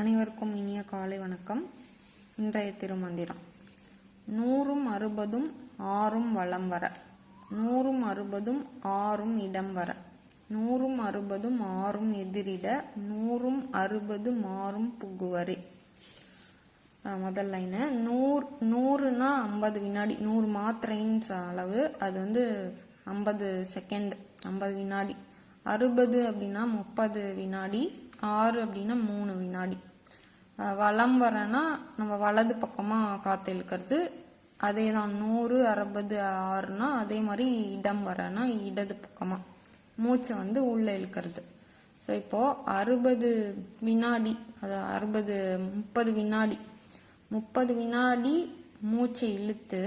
அனைவருக்கும் இனிய காலை வணக்கம். இன்றைய திருமந்திரம். நூறும் அறுபதும் ஆறும் வளம் வர. நூறும் அறுபதும் ஆறும் இடம் வர. நூறும் அறுபதும் ஆறும் எதிரிட. நூறும் அறுபது மாறும் புகுவரே. முதல் லைனு நூறு நூறுனா ஐம்பது வினாடி. நூறு மாத்திரைன்னு அளவு. அது வந்து ஐம்பது செகண்ட் ஐம்பது வினாடி. அறுபது அப்படின்னா முப்பது வினாடி. ஆறு அப்படின்னா மூணு வினாடி. வலம் வரனா நம்ம வலது பக்கமாக காற்று இழுக்கிறது. அதே தான் நூறு அறுபது ஆறுனா அதே மாதிரி இடம் வரனா இடது பக்கமாக மூச்சை வந்து உள்ளே இழுக்கிறது. ஸோ இப்போது அறுபது வினாடி அது அறுபது முப்பது வினாடி முப்பது வினாடி மூச்சை இழுத்து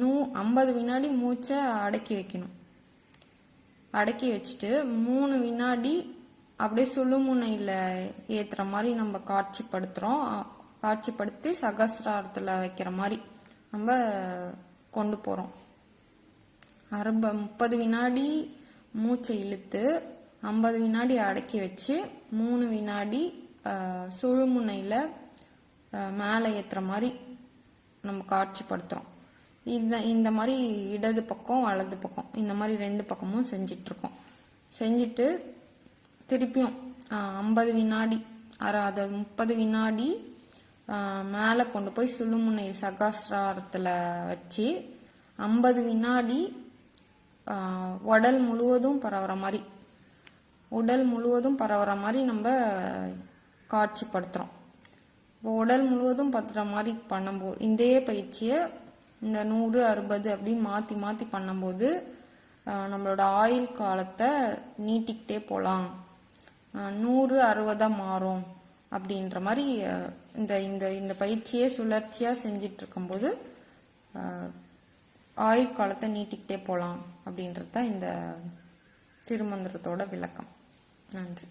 நூ ஐம்பது வினாடி மூச்சை அடக்கி வைக்கணும். அடக்கி வச்சுட்டு மூணு வினாடி அப்படியே சுழுமுனையில் ஏற்றுற மாதிரி நம்ம காட்சிப்படுத்துகிறோம் காட்சிப்படுத்தி சகசிராரத்தில் வைக்கிற மாதிரி நம்ம கொண்டு போகிறோம் அறுப முப்பது வினாடி மூச்சை இழுத்து ஐம்பது வினாடி அடக்கி வச்சு மூணு வினாடி சுழுமுனையில் மேலே ஏற்றுற மாதிரி நம்ம காட்சிப்படுத்துகிறோம் இந்த இந்த மாதிரி இடது பக்கம் வலது பக்கம் இந்த மாதிரி ரெண்டு பக்கமும் செஞ்சிட்ருக்கோம். செஞ்சுட்டு திருப்பியும் ஐம்பது வினாடி அரை அதை முப்பது வினாடி மேலே கொண்டு போய் சுழுமுனை சகாஸ்திரத்தில் வச்சு ஐம்பது வினாடி உடல் முழுவதும் பரவுற மாதிரி உடல் முழுவதும் பரவுற மாதிரி நம்ம காட்சிப்படுத்துகிறோம் இப்போ உடல் முழுவதும் பத்துற மாதிரி பண்ணும்போது இதே பயிற்சியை இந்த நூறு அறுபது அப்படின்னு மாற்றி மாற்றி பண்ணும்போது நம்மளோட ஆயுள் காலத்தை நீட்டிக்கிட்டே போகலாம் நூறு அறுபதாக மாறும் அப்படின்ற மாதிரி இந்த இந்த இந்த பயிற்சியே சுழற்சியாக செஞ்சிட்டு இருக்கும்போது ஆயுட்காலத்தை நீட்டிக்கிட்டே போகலாம் அப்படின்றது தான் இந்த திருமந்திரத்தோட விளக்கம். நன்றி.